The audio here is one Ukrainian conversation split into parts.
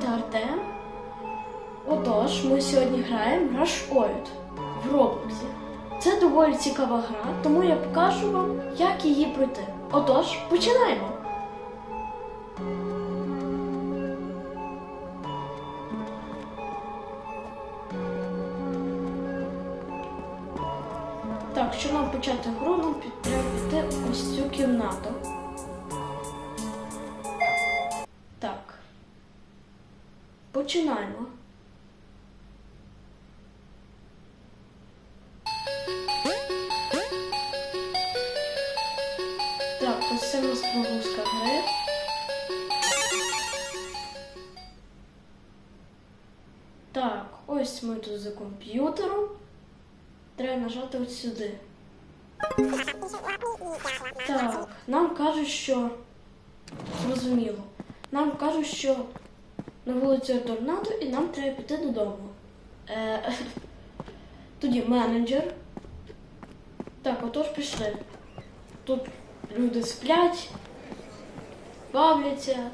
звати Артем. Отож, ми сьогодні граємо Rush Oid в Роблоксі. Це доволі цікава гра, тому я покажу вам, як її пройти. Отож, починаємо! Так, щоб нам почати гру, нам треба піти ось цю кімнату. Починаємо. Так, ось це у нас прогрузка гри. Так, ось ми тут за комп'ютером. Треба нажати от сюди. Так, нам кажуть, що. Зрозуміло. Нам кажуть, що на вулиці торнадо і нам треба піти додому. Е, тоді менеджер. Так, отож пішли. Тут люди сплять, бавляться,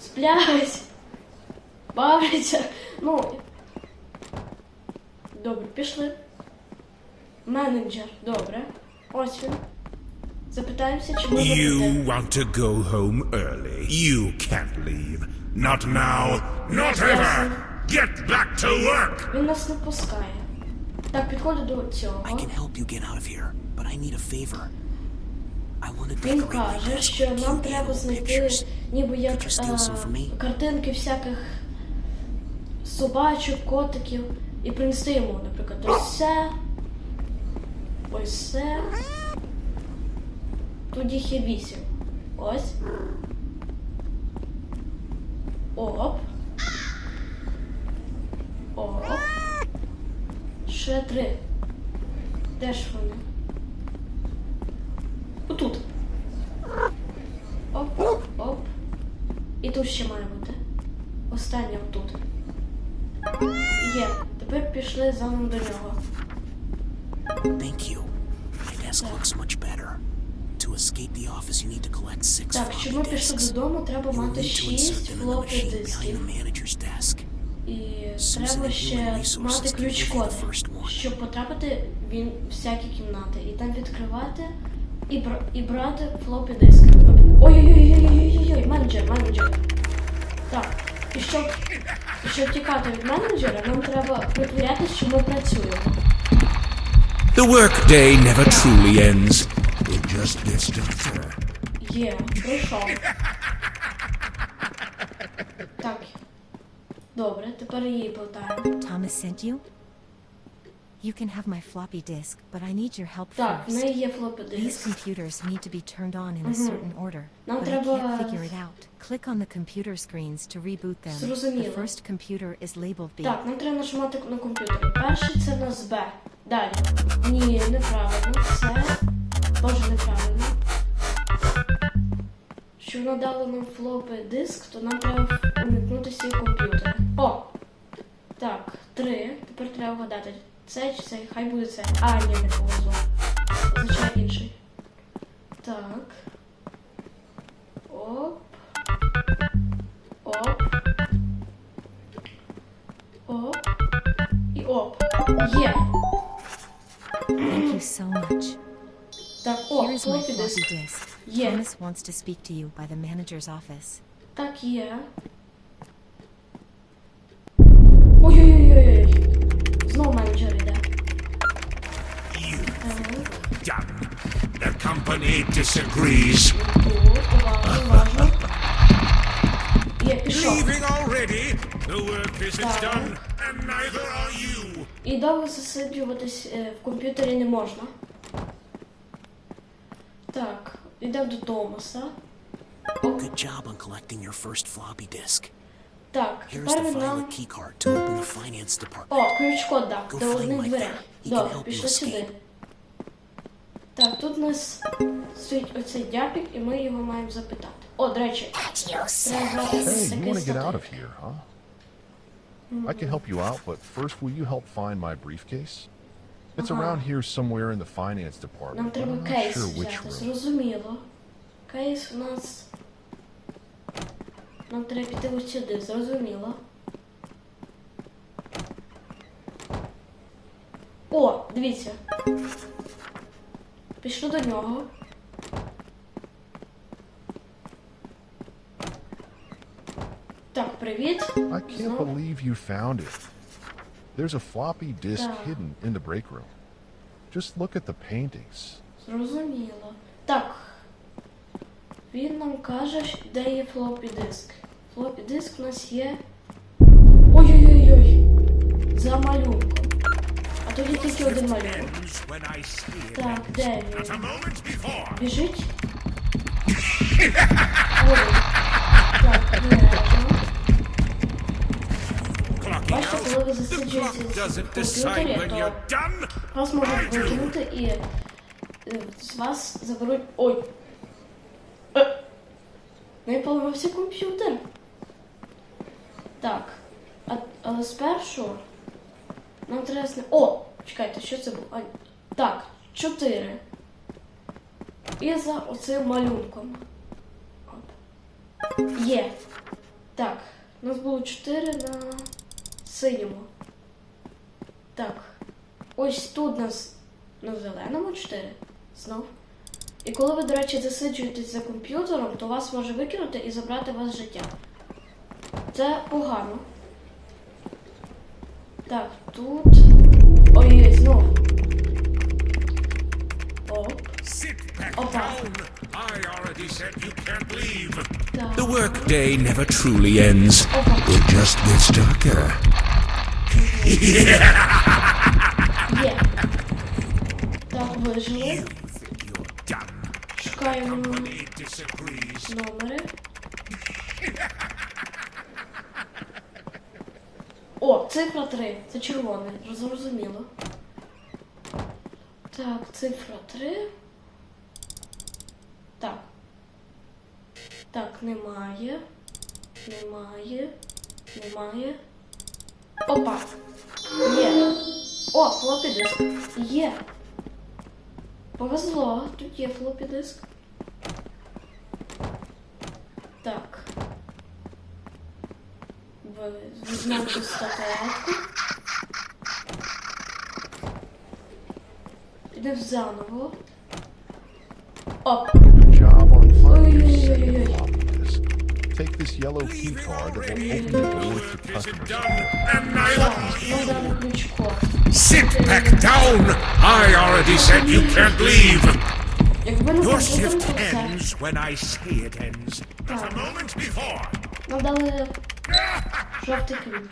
сплять, бавляться. Ну. Добре, пішли. Менеджер, добре. Ось він. Запитаємося, чи можна You want to go home early. You can't leave. Not now, not ever. Get back to work. Він нас не пускає. Так, підходить до цього. I can help you get out of here, but I need a favor. I want to Він каже, що нам треба знайти ніби як а, картинки всяких собачок, котиків і принести йому, наприклад, ось це. Ось це. Тут їх є вісім. Ось. Оп. Оп. Ще три. Де ж вони? Отут. Оп, оп. І тут ще має бути. Останнє отут. Є. Тепер пішли за ним до нього. Thank you. My desk looks Так, щоб ми пішли додому, треба You мати need to insert шість them in the флопі machine behind дисків. the manager's desk. І треба ще мати the first one. щоб потрапити в всякі кімнати. І там відкривати і, бра- і брати флопі диски. Ой-ой-ой-ой-ой-ой, менеджер, менеджер. Так, і щоб, і щоб тікати від менеджера, нам треба притворятися, що ми працюємо. The workday never truly ends. Just gets darker. Є, прийшов. Так. Добре, тепер її повтаємо. Thomas sent you? You can have my floppy disk, but I need your help Так, в first. неї є флопі These диск. computers need to be turned on in a certain order, Нам but I треба- can't figure it out. Click on the computer screens to reboot them. Зрозуміло. The first computer is labeled B. Так, нам треба нажимати на комп'ютері. Перший це в нас Б. Далі. Ні, неправильно. Це теж неправильно. Щоб воно дало нам флопи диск, то нам треба умікнути всі комп'ютери. О! Так, три. Тепер треба вгадати. Це чи цей? Хай буде це. А, ні, не повезло. Означає інший. Так. Оп. Оп. Оп. І оп. Є. Thank you so much. Так, о, Here is my флопі floppy диск. disk. Yeah. Thomas wants to speak to you by the manager's office. Так, є. Ой-ой-ой-ой. Знову менеджер йде. You Так. done. The company disagrees. Тут, уважно, уважно. Є, пішов. Leaving already? The work isn't Так. done, and neither are you. І довго засиджуватись е, в комп'ютері не можна. Так, йдемо до Томаса. Good job on collecting your first floppy disk. Так, Here's тепер the він file нам... key card to open the finance department. О, ключ-код дав до одних дверей. Добре, пішли сюди. escape. Так, тут у нас стоїть оцей дяпік, і ми його маємо запитати. О, до речі, треба Hey, you такий want to get out of статик. here, huh? I can help you out, but first, will you help find my briefcase? It's around here somewhere in the finance Нам department. but треба I'm not кейс sure which взяти, room. зрозуміло. Кейс у нас. Нам треба піти ось сюди, зрозуміло. О, дивіться. Пішли до нього. Так, привіт. I can't Знову. believe you found it. There's a floppy disk Yeah. hidden in the break room. Just look at the paintings. Зрозуміло. Так. Він нам каже, що- де є флопі диск. Флопі диск у нас є. Ой-ой-ой-ой. За малюнком. А тоді тільки один малюнок. Ends when I say it Так, ends. де Not a він? moment before. Біжить. Ой. Так, не Out. коли clock в комп'ютері, то вас можуть викинути і е, з вас заберуть. Ой. Не поламався комп'ютер. Так. А, але спершу нам треба. О! Чекайте, що це було? А, так, чотири. І за оцим малюнком. Оп. Є. Так. У нас було чотири на синьому. Так. Ось тут нас на зеленому 4. Знов. І коли ви, до речі, засиджуєтесь за комп'ютером, то вас може викинути і забрати вас життя. Це погано. Так, тут. Ой-ой, знов. Оп. Sit back Opa. down. I already said you can't leave. Так. The workday never truly ends. Опа. It just gets darker. Є. Так, вижили. You think you're done. Шукаємо He disagrees. номери. О, цифра 3. Це червоне, зрозуміло. Так, цифра 3. Так. Так, немає. Немає. Немає. Опа. Є. О, флопі диск. Є. Повезло, тут є флопі диск. Так. Візьмемо статуетку. Підемо заново. Оп. Take this yellow key card that will open the door to Isn't customer done, and Так, neither. нам дали ключко. Sit back down. I already said you can't leave. Якби не Your комп'ютер, то shift все. ends when I say it ends. Not a moment before. Нам дали жовтий ключ.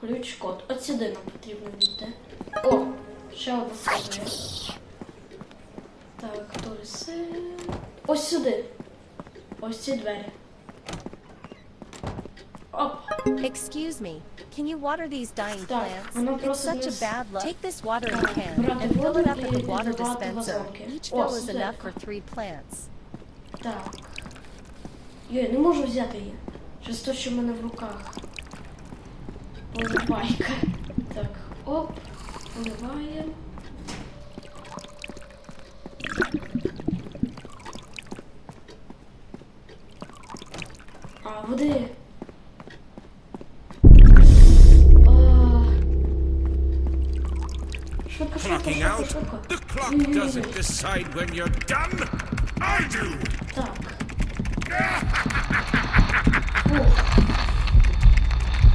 Ключ-код. От сюди нам потрібно війти. О, ще одна статуя. Так, туриси. Ось сюди. Ось ці двері. Оп. Excuse me. Can you water these dying Так, plants? It's просто such a десь- bad luck. Take this water in Так, can брати and fill воду it up at і the water dispenser. вазонки. Each О, fill is enough for three plants. Так. Йой, не можу взяти її. Через те, що в мене в руках. Поливайка. Так, оп. Поливаємо. А, води. А. Швидко, швидко, Clocking швидко, out. швидко. The clock Ой-ой-ой. doesn't decide when you're done. I do. Так. Ух.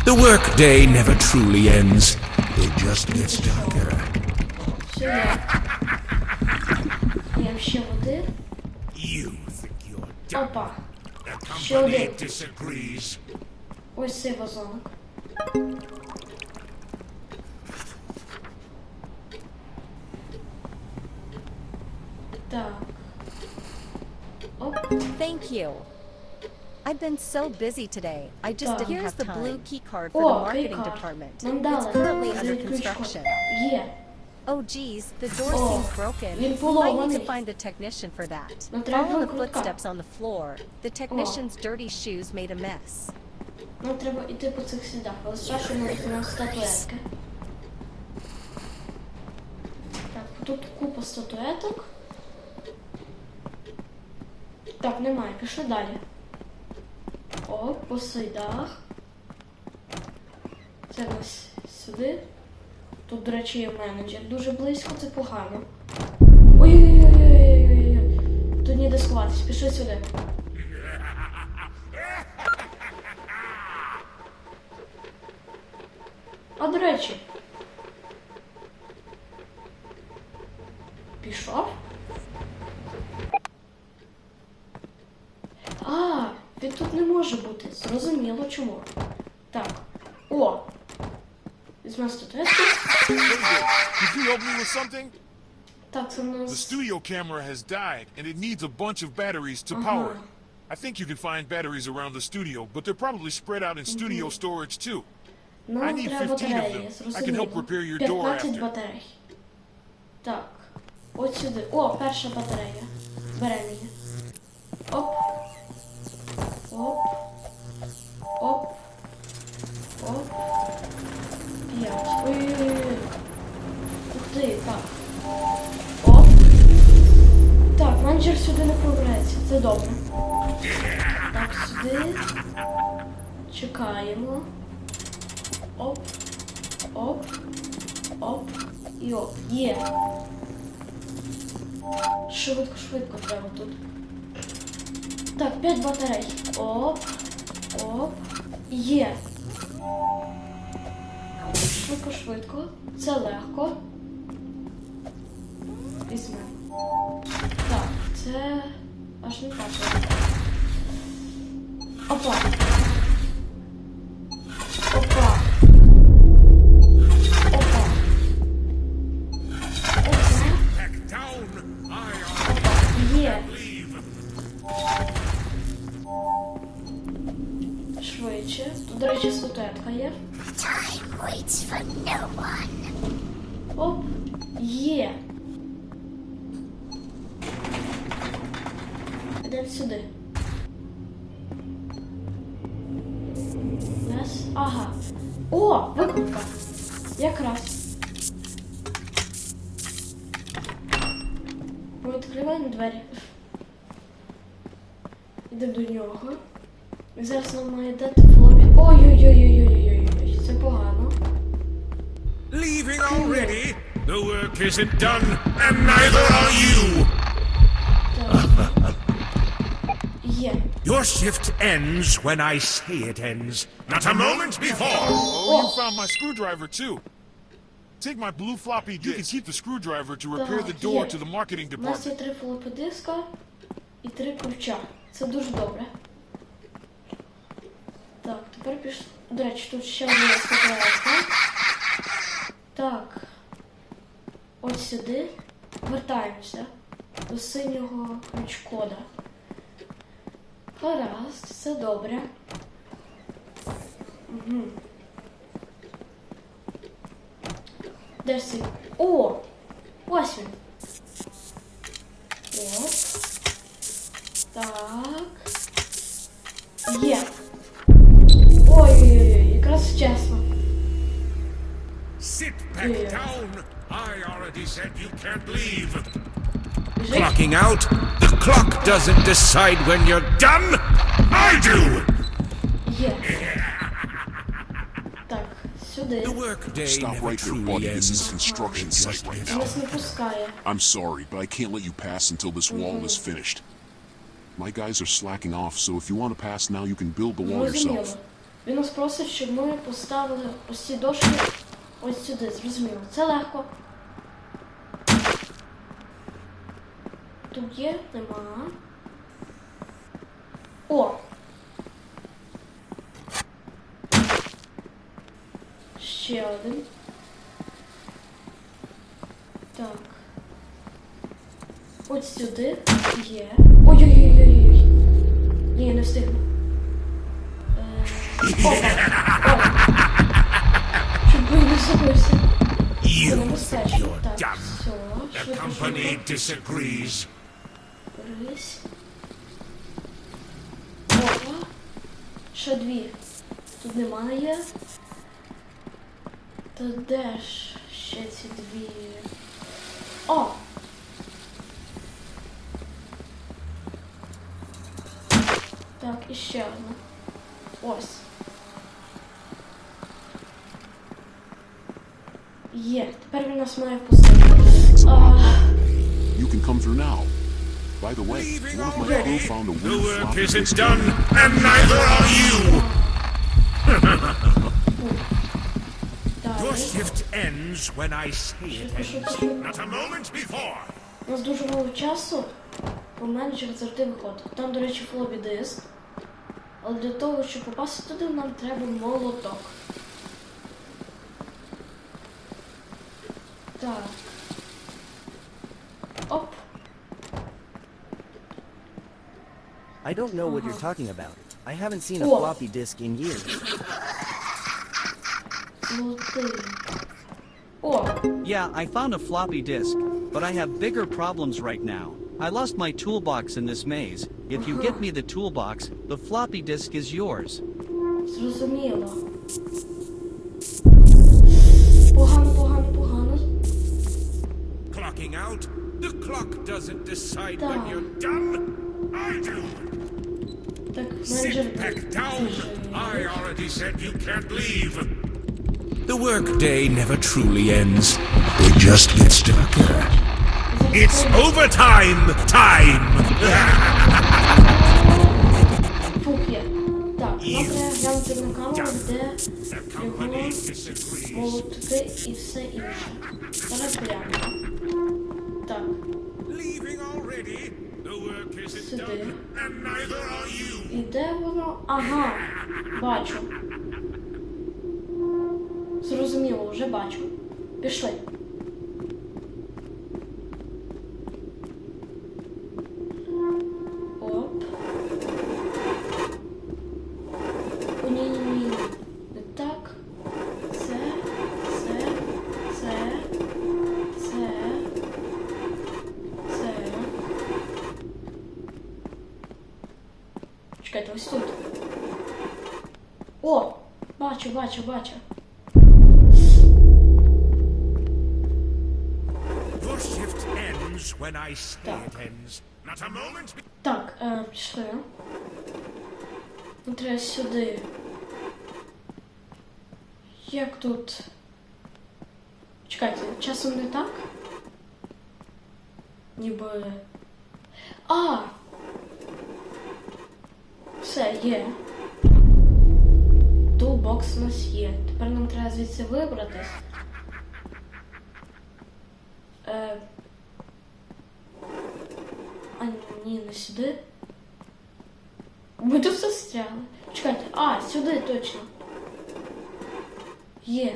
The workday never truly ends. It just gets darker. Все Один. company disagrees. Ось цей вазонок. Так. Оп. Thank you. I've been so busy today. I just Так. didn't Here's have the time. blue key card for О, the marketing кейкар. department. Нам It's дали. currently under Дають ключ-код. construction. Є. Oh geez, the door О, seems broken. він I need поломаний. to find a technician for that. Треба the footsteps on the floor. The technician's dirty shoes made a mess. Нам треба йти по цих слідах, але спершу ми візьмемо статуетки. Так, тут купа статуеток. Так, немає, пішли далі. Оп, по сайдах. Це нас сюди. Тут, до речі, є менеджер дуже близько, це погано. Ой-ой-ой-ой-ой-ой. Тут ніде сховатись, пішли сюди. А до речі. Пішов? А, він тут не може бути. Зрозуміло чому. Так. О! Візьмемо статуетку. Could you help me with something? Так, це в The нас. studio camera has died, and it needs a bunch of batteries to power it. I think you can find batteries around the studio, but they're probably spread out in studio storage too. I Нам need треба 15 of батареї, them. I can help зрозуміло. repair your door 15 after. батарей. Так. От сюди. О, перша батарея. Беремо її. Оп. Оп. Ух так. Оп. Так, менеджер сюди не пробереться. Це добре. Так, сюди. Чекаємо. Оп. Оп. Оп. І оп. Є. Швидко, швидко треба тут. Так, 5 батарей. Оп. Оп. Є. Швидко, швидко. Це легко. Візьмемо. Так, це аж не так. Опа. Ми відкриваємо двері. Йдемо до нього. І зараз нам має дати в лобі. Ой-ой-ой-ой-ой-ой-ой. Це погано. Leaving already? The work isn't done, and neither are you! Так. Є. Your shift ends when I say it ends, not a moment before! Oh, you found my screwdriver too. Take my blue floppy disk. You can keep the screwdriver to repair the door є. to the marketing У нас є три флопи диска і три ключа. Це дуже добре. Так, тепер піш... До речі, тут ще одна статуетка. Так. От сюди. Вертаємося до синього ключ-кода. Гаразд, все добре. Угу. Де ж цей? О! Ось він. Оп. Так. Є. Ой-ой-ой, якраз вчасно. Sit back Yeah. down! I already said you can't leave! Біжить. Clocking out? The clock doesn't decide when you're done! I do! Є. Так, сюди. The workday Stop never right there, truly buddy. This is ends. construction site right now. Нас не пускає. I'm sorry, but I can't let you pass until this wall is finished. My guys are slacking off, so if you want to pass now, you can build the wall Зрозуміло. yourself. Він нас просить, щоб ми поставили ось ці дошки ось сюди. Зрозуміло. Це легко. Тут є, нема. О! Ще один. Так. Ось сюди є. Ой-ой-ой-ой-ой. Ні, не встигну. Е, Опа! О! Щоб би не забився. Це You, небезпечно. Так, все. The Швидко, company швидко. disagrees. Рись. Опа. Ще дві. Тут немає. Та де ж ще ці дві? О! Так, і ще одна. Ось. Є, тепер він нас має впустити. А, You can come through now. By the way, Leaving one of my already? crew found a The weird work floppy isn't disk. done, and neither are you! Your далі. shift ends when I say it Швидко, швидко, ends. швидко. Not a moment before! У нас дуже мало часу. У менеджер завжди виходить. Там, до речі, флобі диск. Але для того, щоб попасти туди, нам треба молоток. Так. Оп. I don't know what you're talking about. I haven't seen a Whoa. floppy disk in years. Золотий. О, Yeah, I found a floppy disk, but I have bigger problems right now. I lost my toolbox in this maze. If you get me the toolbox, the floppy disk is yours. зрозуміло. Погано, погано, погано. Clocking out? The clock doesn't decide Да. when you're done. I do. Так, менеджер. Sit back down. I Слушай, already said you can't leave. The workday never truly ends. It just gets darker. It's overtime time! Фух є. Так, нам треба глянути на камеру, де The company disagrees. молотки і все інше. Зараз глянемо. Так, Leaving already? The work isn't Сюди. done, and neither are you. і де воно? Ага, бачу. Зрозуміло, вже бачу. Пішли. Оп. О, ні, ні, ні. Не так. Це, це, це, це, це. Чекайте, ось тут. О! Бачу, бачу, бачу. Так. it ends. Not a moment. be- Так, е, пішли. Ну, Треба сюди. Як тут? Чекайте, часом не так? Ніби. А! Все, є. Тулбокс у нас є. Тепер нам треба звідси вибратись. Е... А ні, не сюди. Ми тут застряли. Чекайте, а, сюди точно. Є.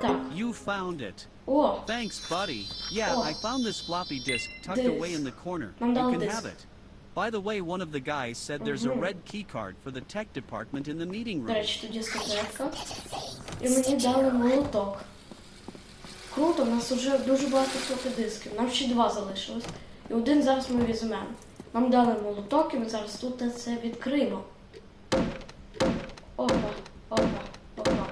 Так. You found it. О, Thanks, buddy. Yeah, Oh. I found this floppy disk tucked away in the corner. You Mandala can disk. have it. By the way, one of the guys said there's a red key card for the tech department in the meeting до room. речі, тоді статуетка. І мені дали молоток. Круто, у нас вже дуже багато флопі дисків. Нам ще два залишилось. І один зараз ми візьмемо. Нам дали молоток, і ми зараз тут це відкриємо. Опа, опа, опа.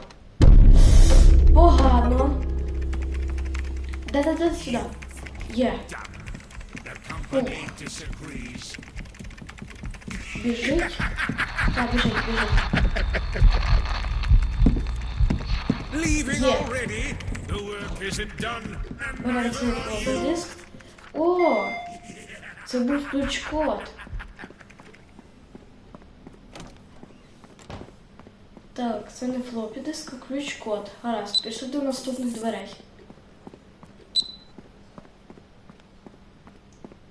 Погано. Де-де-де сюди. Є. Біжить. Так, біжить, біжить. Вона neither цей диск. О! Це був ключ-код. Так, це не флопі диск, а ключ-код. Гаразд, пішли до наступних дверей.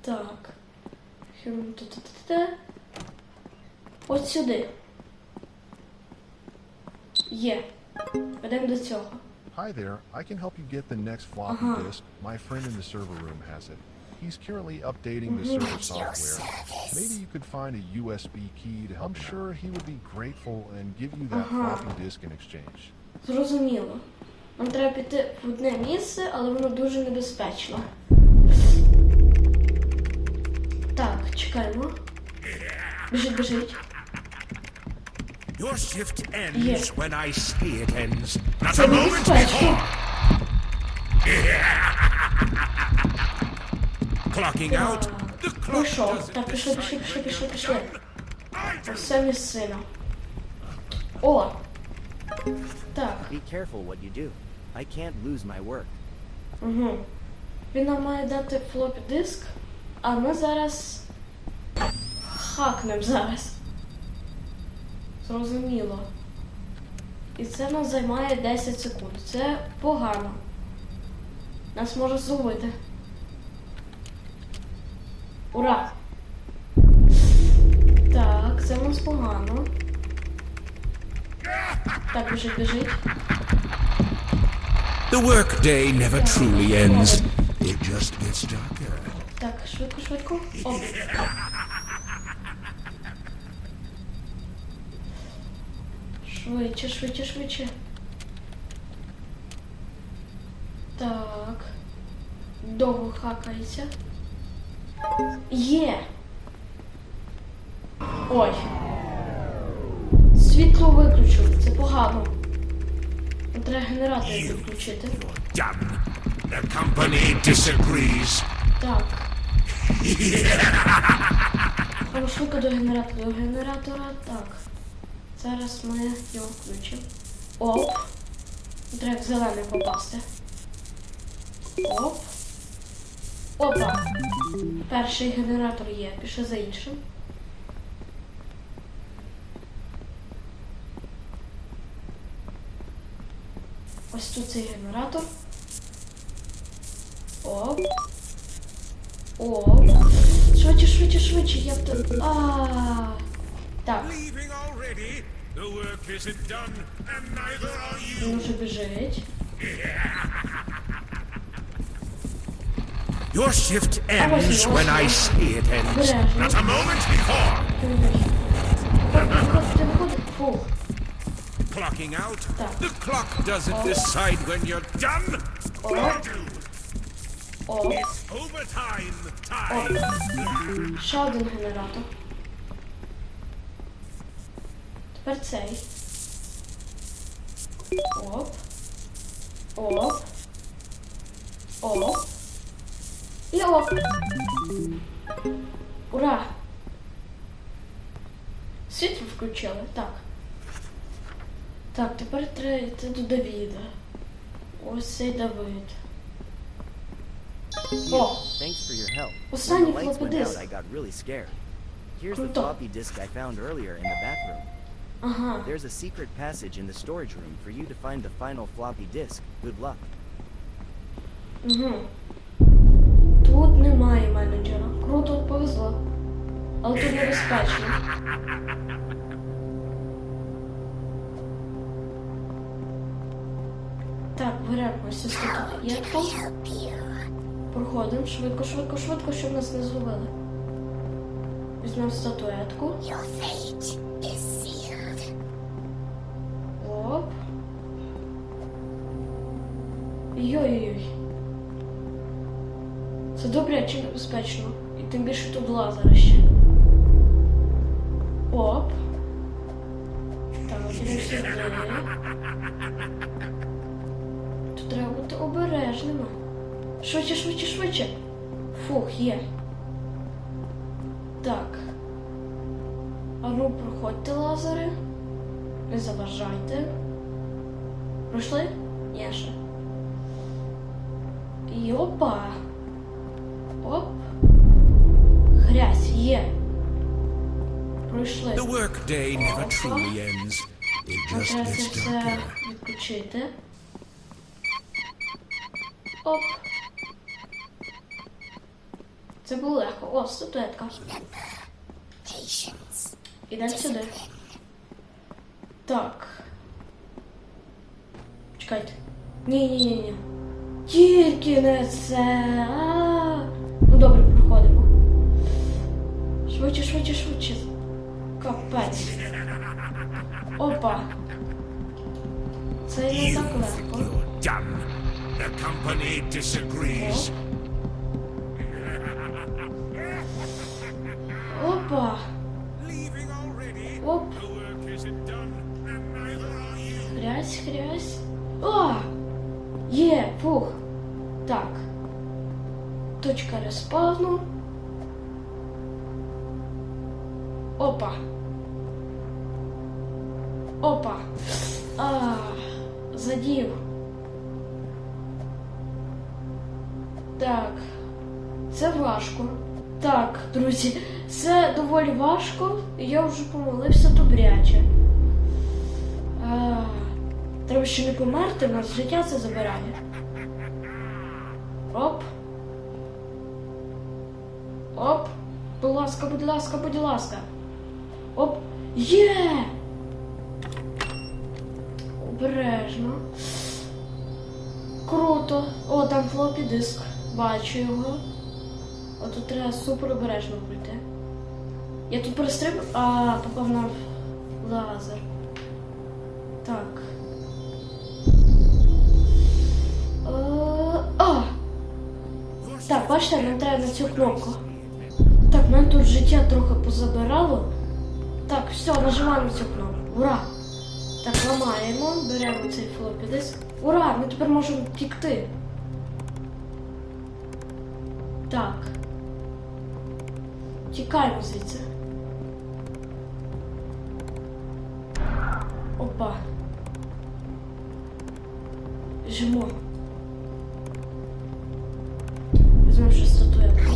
Так. Хм, та-та-та-та. От сюди. Є. Ведемо до цього. Hi there. I can help you get the next floppy Uh-huh. disk. My friend in the server room has it. He's currently updating the server software. Maybe you could find a USB key to help. I'm sure he would be grateful and give you that Uh-huh. floppy disk in exchange. Зрозуміло. Нам треба піти в одне місце, але воно дуже небезпечно. Так, чекаємо. Біжить, біжить. Your shift ends Yeah. when I say it ends. Not Це a moment небезпечно. before. Clocking out? The clock Пішов. Так, пішли, пішли, пішли, пішли, пішли. це місцина. О! Так. Be careful what you do. I can't lose my work. Угу. Він нам має дати флопі диск, а ми зараз хакнем зараз. Зрозуміло. І це нас займає 10 секунд. Це погано. Нас може зловити. Ура! Так, це в нас погано. Так, біжить, біжить. The workday never truly ends. It just gets darker. Так, швидко, швидко. Оп. Швидше, швидше, швидше. Так. Довго хакається. Є. Ой. Світло виключили, це погано. Треба генератор відключити. The company disagrees. Так. Треба до генератора. До генератора. Так. Зараз ми його включимо. Оп. Треба в зелений попасти. Оп. Опа. Перший генератор є. Пішли за іншим. Ось тут цей генератор. Оп. Оп. Швидше, швидше, швидше, я б то. А. Так, він уже біжить. Your shift ends when I say it ends. Not a moment before. Ти виходь. Виходь, ти виходь. Фух. Clocking out. Так. The clock doesn't decide when you're done. Оп. Оп. Overtime time. Ще один генератор. Тепер цей. Оп. Оп. Оп. І оп. Ура! Світло включили, так. Так, тепер треба йти до Давіда. Ось цей Давид. О! Thanks for your help. Останній When the lights floppy went out, disk. I got really scared. Here's the Круто. floppy disk I found earlier in the back room. Ага. There's a secret passage in the storage room for you to find the final floppy disk. Good luck. Угу. Немає менеджера. Круто, повезло. Але тут небезпечно. Так, ось тут тут. Проходимо швидко, швидко, швидко, щоб нас не зловили. Візьмемо статуетку. Оп. Йой-йой. Це добре чи небезпечно. І тим більше тут лазери ще. Оп. Так, ідемо сюди. Тут треба бути обережними. Швидше, швидше, швидше. Фух, є. Так. А ну, проходьте лазери. Не заважайте. Пройшли? Ні, ще. І опа. Треба це все відключити. Оп. Це було легко. О, статуетка. Ідемо сюди. Так. Чекайте. Ні, ні, ні, ні. Тільки не це. Ну добре, проходимо. Швидше, швидше, швидше. Капець. Опа. Це не так легко. The company disagrees. Опа. Оп. Хрясь, хрясь. О! Є, фух. Так. Точка респавну. Опа. Опа. А, задів. Так. Це важко. Так, друзі, це доволі важко, я вже помолився добряче. А, треба ще не померти, в нас життя це забирає. Оп. Оп. Будь ласка, будь ласка, будь ласка. Оп. Є! Обережно. Круто. О, там флопі диск. Бачу його. О, тут треба супер обережно пройти. Я тут перестриб... А, попав на лазер. Так. Е, А! Так, бачите, нам треба на цю кнопку. Так, мене тут життя трохи позабирало. Так, все, нажимаємо цю кнопку. Ура! Так, ламаємо, беремо цей флопі диск. Ура! Ми тепер можемо втікти. Так. Тікаємо звідси. Опа. Жмо. Візьмемо ще статуетку.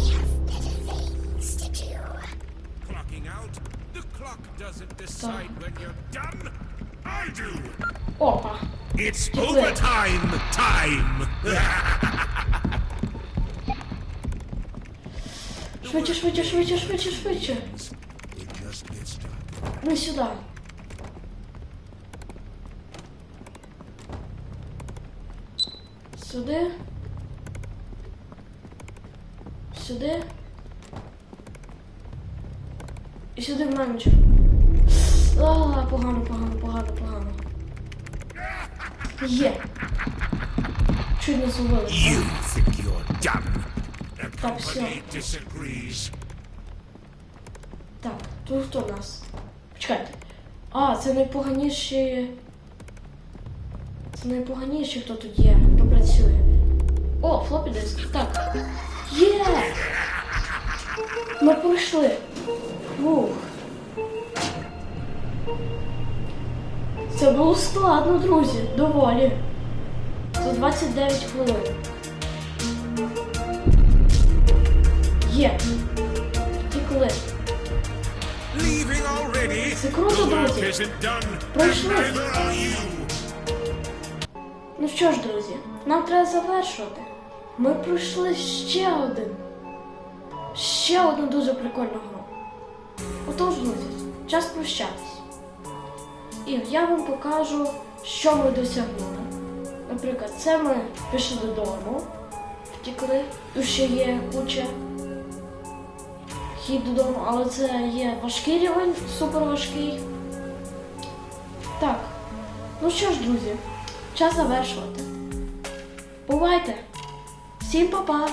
Clocking out? The clock doesn't decide when you're done. Опа. It's overtime time. Швидше, швидше, швидше, швидше, швидше. Darker. Сюди. Сюди. Сюди. І сюди в менеджер. А, погано, погано, погано, погано. Є. Чуть не зловили. Так, все. Так, тут хто у нас? Почекайте. А, це найпоганіші. Це найпоганіші, хто тут є, хто працює. О, флопі диск. Так. Є! Ми пройшли. Фух. Це було складно, друзі. Доволі. За 29 хвилин. Є. Already? Це круто, друзі. Пройшли. Ну що ж, друзі, нам треба завершувати. Ми пройшли ще один. Ще одну дуже прикольну гру. Отож, друзі, час прощатись. І я вам покажу, що ми досягнули. Наприклад, це ми пішли додому, втікли, тут ще є куча. Хід додому, але це є важкий рівень, супер важкий. Так, ну що ж, друзі, час завершувати. Бувайте! Всім па-па!